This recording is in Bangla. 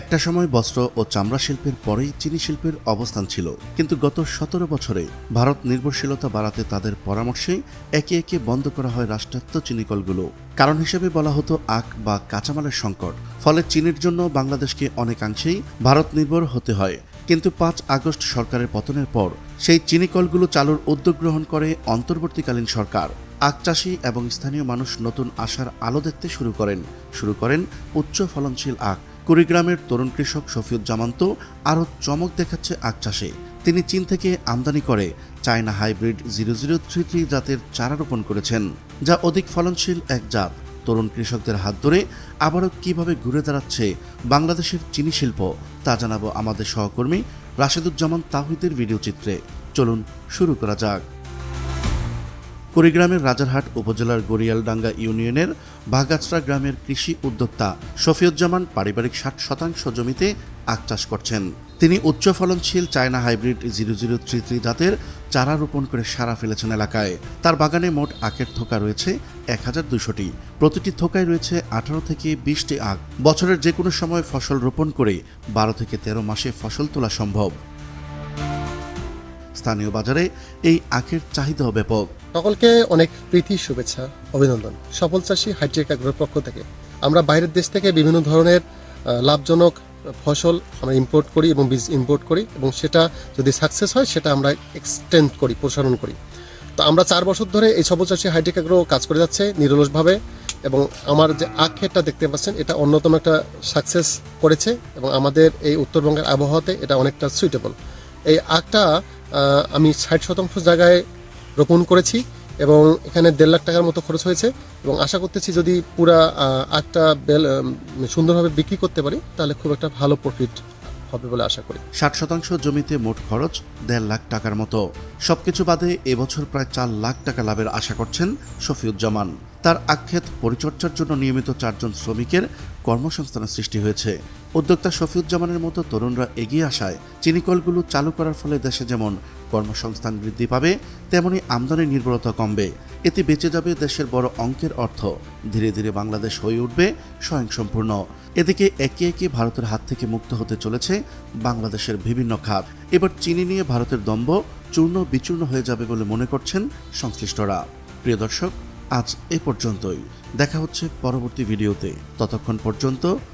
একটা সময় বস্ত্র ও চামড়া শিল্পের পরেই চিনি শিল্পের অবস্থান ছিল। কিন্তু গত সতেরো বছরে ভারত নির্ভরশীলতা বাড়াতে তাদের পরামর্শে একে একে বন্ধ করা হয় রাষ্ট্রায়ত্ত চিনিকলগুলো কারণ হিসেবে বলা হতো আখ বা কাঁচামালের সংকট। ফলে চিনির জন্য বাংলাদেশকে অনেকাংশেই ভারত নির্ভর হতে হয়। কিন্তু পাঁচ আগস্ট সরকারের পতনের পর সেই চিনিকলগুলো চালুর উদ্যোগ গ্রহণ করে অন্তর্বর্তীকালীন সরকার। আখ চাষি এবং স্থানীয় মানুষ নতুন আশার আলো দেখতে শুরু করেন। শুরু করেন উচ্চ ফলনশীল আখ। কুড়িগ্রামের তরুণ কৃষক শফিউজ্জামান তো আরও চমক দেখাচ্ছে আখ চাষে। তিনি চীন থেকে আমদানি করে China hybrid zero zero three three জাতের চারা রোপণ করেছেন, যা অধিক ফলনশীল এক জাত। তরুণ কৃষকদের হাত ধরে আবারও কীভাবে ঘুরে দাঁড়াচ্ছে বাংলাদেশের চিনি শিল্প, তা জানাব আমাদের সহকর্মী রাশেদুজ্জামান তাহিদের ভিডিও চিত্রে। চলুন শুরু করা যাক। কুড়িগ্রামের রাজারহাট উপজেলার গড়িয়ালডাঙ্গা ইউনিয়নের বাগাছড়া গ্রামের কৃষি উদ্যোক্তা শফিউজ্জামান পারিবারিক ষাট শতাংশ জমিতে আখ চাষ করছেন। তিনি উচ্চ ফলনশীল China hybrid zero zero three three জাতের চারা রোপণ করে সারা ফেলেছেন এলাকায়। তার বাগানে মোট আখের থোকা রয়েছে এক হাজার দুশোটি প্রতিটি থোকায় রয়েছে আঠারো থেকে বিশটি আখ। বছরের যে কোনো সময় ফসল রোপণ করে বারো থেকে তেরো মাসে ফসল তোলা সম্ভব। স্থানীয় বাজারে এই আখের চাহিদাও ব্যাপক। সকলকে অনেক প্রীতি, শুভেচ্ছা, অভিনন্দন। সফল চাষী হাইটেক আগ্রহের পক্ষ থেকে। আমরা বাইরের দেশ থেকে বিভিন্ন ধরনের লাভজনক ফসল আমরা ইম্পোর্ট করি এবং বীজ ইম্পোর্ট করি এবং সেটা যদি সাকসেস হয়, সেটা আমরা এক্সটেন্ড করি, প্রসারণ করি। তো আমরা চার বছর ধরে এই সফল চাষী হাইটেক আগ্রহ কাজ করে যাচ্ছে নিরলসভাবে এবং আমার যে আখ ক্ষেতটা দেখতে পাচ্ছেন, এটা অন্যতম একটা সাকসেস করেছে এবং আমাদের এই উত্তরবঙ্গের আবহাওয়াতে এটা অনেকটা সুইটেবল এই আখটা আমি ষাট শতাংশ জায়গায় রোপণ করেছি এবং এখানে দেড় লাখ টাকার মতো খরচ হয়েছে এবং আশা করতেছি যদি পুরা আখটা সুন্দরভাবে বিক্রি করতে পারি, তাহলে খুব একটা ভালো প্রফিট হবে বলে আশা করি। ষাট শতাংশ জমিতে মোট খরচ দেড় লাখ টাকার মতো। সবকিছু বাদে এবছর প্রায় চার লাখ টাকা লাভের আশা করছেন শফিউজ্জামান। তার আক্ষেত পরিচর্যার জন্য নিয়মিত চারজন শ্রমিকের কর্মসংস্থানের সৃষ্টি হয়েছে। উদ্যোক্তা শফিউজ্জামানের মতো তরুণরা এগিয়ে আসায় চিনিকলগুলো চালু করার ফলে দেশে যেমন কর্মসংস্থান বৃদ্ধি পাবে, তেমনি আমদানি নির্ভরতা কমবে। এতে বেঁচে যাবে দেশের বড় অঙ্কের অর্থ। ধীরে ধীরে বাংলাদেশ হয়ে উঠবে স্বয়ংসম্পূর্ণ। এদিকে একে একে ভারতের হাত থেকে মুক্ত হতে চলেছে বাংলাদেশের বিভিন্ন খাত। এবার চিনি নিয়ে ভারতের দম্ভ চূর্ণ বিচূর্ণ হয়ে যাবে বলে মনে করছেন সংশ্লিষ্টরা। প্রিয় দর্শক, আজ এ পর্যন্তই। দেখা হচ্ছে পরবর্তী ভিডিওতে। ততক্ষণ পর্যন্ত